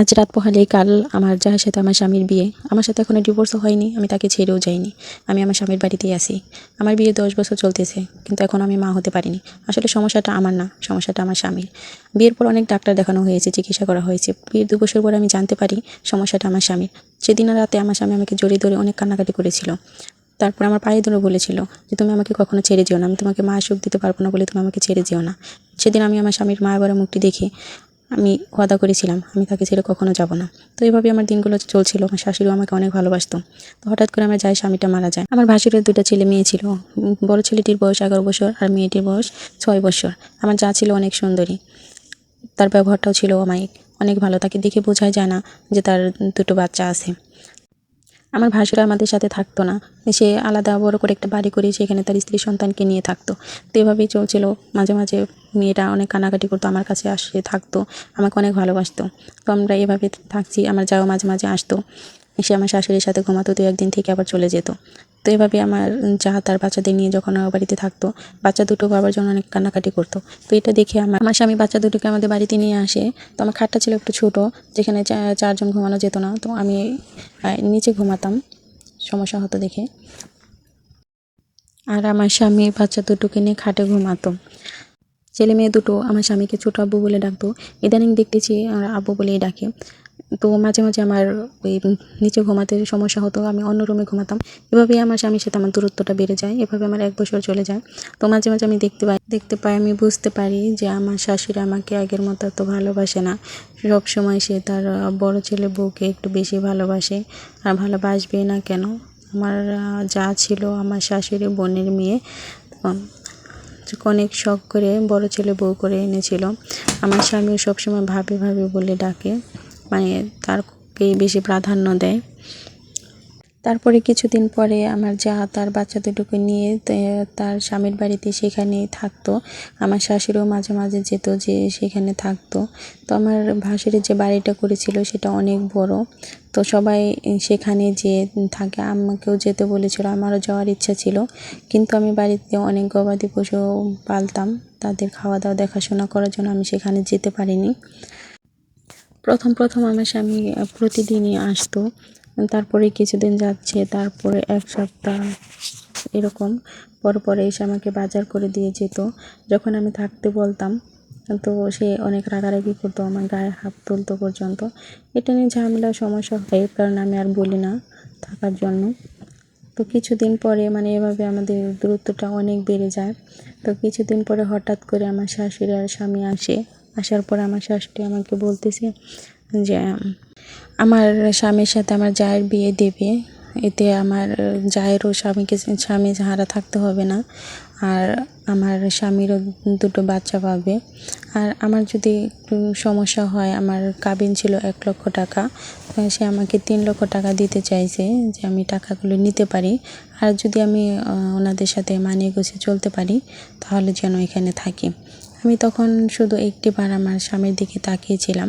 আজ রাত পোহালেই কাল আমার যার সাথে আমার স্বামীর বিয়ে, আমার সাথে এখনও ডিভোর্সও হয়নি, আমি তাকে ছেড়েও যাইনি, আমি আমার স্বামীর বাড়িতেই আছি। আমার বিয়ে দশ বছর চলতেছে, কিন্তু এখন আমি মা হতে পারিনি। আসলে সমস্যাটা আমার না, সমস্যাটা আমার স্বামীর। বিয়ের পর অনেক ডাক্তার দেখানো হয়েছে, চিকিৎসা করা হয়েছে। বিয়ের দু বছর পরে আমি জানতে পারি সমস্যাটা আমার স্বামীর। সেদিন রাতে আমার স্বামী আমাকে জড়িয়ে ধরে অনেক কান্নাকাটি করেছিল। তারপর আমার পায়ে ধরে বলেছিল যে, তুমি আমাকে কখনো ছেড়ে যেও না, আমি তোমাকে মা সুখ দিতে পারব না বলে তুমি আমাকে ছেড়ে যেও না। সেদিন আমি আমার স্বামীর মা বাবার মুখটি দেখে। আমি ওয়াদা করেছিলাম, আমি তাকে ছেড়ে কখনো যাব না। তো এইভাবে আমার দিনগুলো চলছিল, আমার শাশুড়িও আমাকে অনেক ভালোবাসতো। তো হঠাৎ করে আমার যাই স্বামীটা মারা যায়। আমার ভাসুরের দুটো ছেলে মেয়ে ছিল বড় ছেলেটির বয়স এগারো বছর আর মেয়েটির বয়স ছয় বছর। আমার যা ছিল অনেক সুন্দরী। তার ব্যবহারটাও ছিল অমায়িক, অনেক ভালো। তাকে দেখে বোঝাই যায় না যে তার দুটো বাচ্চা আছে। আমার ভাসুরা আমাদের সাথে থাকতো না। সে আলাদা বড় করে একটা বাড়ি করে সেখানে তার স্ত্রী সন্তানকে নিয়ে থাকতো। তো এভাবেই চলছিল। মাঝে মাঝে মেয়েটা অনেক কানাকাটি করতো, আমার কাছে আসে, থাকতো। আমাকে অনেক ভালোবাসতো। তো আমরা এভাবে থাকছি, আমার যাও মাঝে মাঝে আসতো। সে আমার শাশুড়ির সাথে ঘুমাতো, তো একদিন থেকে আবার চলে যেত। তো এভাবে আমার যা তার বাচ্চাদের নিয়ে যখন আমার বাড়িতে থাকতো, বাচ্চা দুটো বাবার জন্য অনেক কান্নাকাটি করতো। তো এটা দেখে আমার আমার স্বামী বাচ্চা দুটোকে আমাদের বাড়িতে নিয়ে আসে। তো আমার খাটটা ছিল একটু ছোটো, যেখানে চারজন ঘুমানো যেত না। তো আমি নিচে ঘুমাতাম। সমস্যা হতো দেখে। আর আমার স্বামী বাচ্চা দুটোকে নিয়ে খাটে ঘুমাতো। ছেলে মেয়ে দুটো আমার স্বামীকে ছোট আব্বু বলে ডাকতো। ইদানিং দেখতেছি আর আব্বু বলেই ডাকে। তো মাঝে মাঝে আমার ওই নিচে ঘুমাতে সমস্যা হতো, আমি অন্য রুমে ঘুমাতাম। এভাবেই আমার স্বামীর সাথে আমার দূরত্বটা বেড়ে যায়, এভাবে আমার এক বছর চলে যায়। তো মাঝে মাঝে আমি দেখতে পাই দেখতে পাই, আমি বুঝতে পারি যে আমার শাশুড়ি আমাকে আগের মতো এত ভালোবাসে না। সব সময় সে তার বড় ছেলে বউকে একটু বেশি ভালোবাসে, আর ভালোবাসবে না কেন? আমার যা ছিল আমার শাশুড়ি বোনের মেয়ে অনেক শখ করে বড় ছেলে বউ করে এনেছিল। আমার স্বামীও সবসময় ভাবে ভাবে বলে ডাকে। মানে তারকেই বেশি প্রাধান্য দেয়। তারপরে কিছুদিন পরে আমার যা তার বাচ্চা দুটোকে নিয়ে তার স্বামীর বাড়িতে সেখানে থাকতো। আমার শাশুড়িও মাঝে মাঝে যেত যে সেখানে থাকতো। তো আমার ভাসুরের যে বাড়িটা করেছিল সেটা অনেক বড়। তো সবাই সেখানে যে থাকে। আমাকেও যেতে বলেছিল, আমারও যাওয়ার ইচ্ছা ছিল। কিন্তু আমি বাড়িতে অনেক গবাদি পশু পালতাম। তাদের খাওয়া দাওয়া দেখাশোনা করার জন্য আমি সেখানে যেতে পারিনি। প্রথম প্রথম আমার স্বামী প্রতিদিনই আসতো। তারপরে কিছুদিন যাচ্ছে, তারপরে এক সপ্তাহ এরকম পর পরে এসে আমাকে বাজার করে দিয়ে যেত। যখন আমি থাকতে বলতাম, তো সে অনেক রাগারাগি করতো, আমার গায়ে হাত তুলতো পর্যন্ত। এটা নিয়ে ঝামেলা, সমস্যা হয়, কারণ আমি আর বলি না থাকার জন্য। তো কিছুদিন পরে মানে এভাবে আমাদের দূরত্বটা অনেক বেড়ে যায়। তো কিছুদিন পরে হঠাৎ করে আমার শাশুড়ি আর স্বামী আসে। আসার পর আমার শাশুড়ি আমাকে বলতেছে যে, আমার স্বামীর সাথে আমার জায়ের বিয়ে দেবে, এতে আমার জায়েরও স্বামীকে, স্বামী হারা থাকতে হবে না, আর আমার স্বামীরও দুটো বাচ্চা পাবে। আর আমার যদি একটু সমস্যা হয়, আমার কাবিন ছিল এক লক্ষ টাকা সে আমাকে তিন লক্ষ টাকা দিতে চাইছে যে আমি টাকাগুলো নিতে পারি। আর যদি আমি ওনাদের সাথে মানিয়ে গুছিয়ে চলতে পারি, তাহলে যেন এখানে থাকি। আমি তখন শুধু একটিবার আমার স্বামীর দিকে তাকিয়েছিলাম।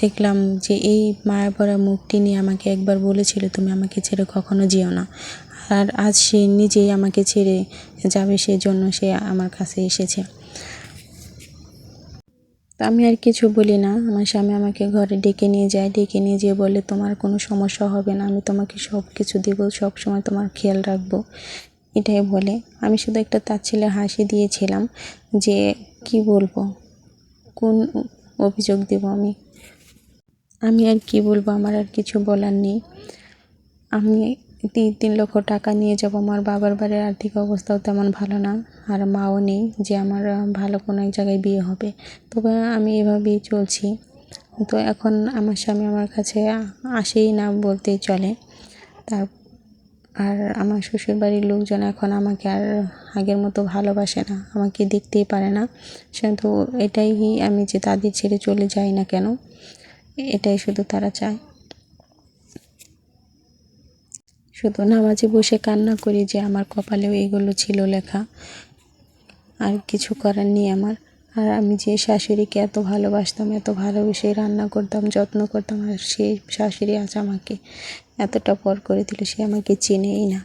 দেখলাম যে এই মায়া ভরা মুখটি নিয়ে আমাকে একবার বলেছিল, তুমি আমাকে ছেড়ে কখনো যেও না। আর আজ সে নিজেই আমাকে ছেড়ে যাবে সেজন্য সে আমার কাছে এসেছে। আমি আর কিছু বলি না। আমার স্বামী আমাকে ঘরে ডেকে নিয়ে যায়, ডেকে নিয়ে যেয়ে বলে, তোমার কোনো সমস্যা হবে না, আমি তোমাকে সব কিছু দেবো সব সময় তোমার খেয়াল রাখব। এটাই বলে। আমি শুধু একটা তার ছেলে হাসি দিয়েছিলাম যে, কি বলব? কোন অভিযোগ দেব আমি? আমি আর কি বলব? আমার আর কিছু বলার নেই। আমি তিন তিন লক্ষ টাকা নিয়ে যাব। আমার বাবার বাড়ির আর্থিক অবস্থাও তেমন ভালো না। আর মাও নেই যে, আমার ভালো কোনো এক জায়গায় বিয়ে হবে। তবে আমি এভাবেই চলছি। তো এখন আমার স্বামী আমার কাছে আসেই না বলতেই চলে। তার আর আমার শ্বশুর বাড়ির লোকজন এখন আমাকে আর আগের মতো ভালোবাসে না, আমাকে দেখতেই পারে না। কিন্তু এটাই আমি যে তাদের ছেড়ে চলে যাই না কেন, এটাই শুধু তারা চায়। শুধু নামাজে বসে কান্না করি যে আমার কপালেও এগুলো ছিল লেখা। আর কিছু করার নেই আমার। আর আমি যে শাশুড়িকে এত ভালোবাসতাম, এত ভালোবেসে রান্না করতাম, যত্ন করতাম, আর সেই শাশুড়ি আজ আমাকে এতটা পর করে দিল, সে আমাকে চেনেই না।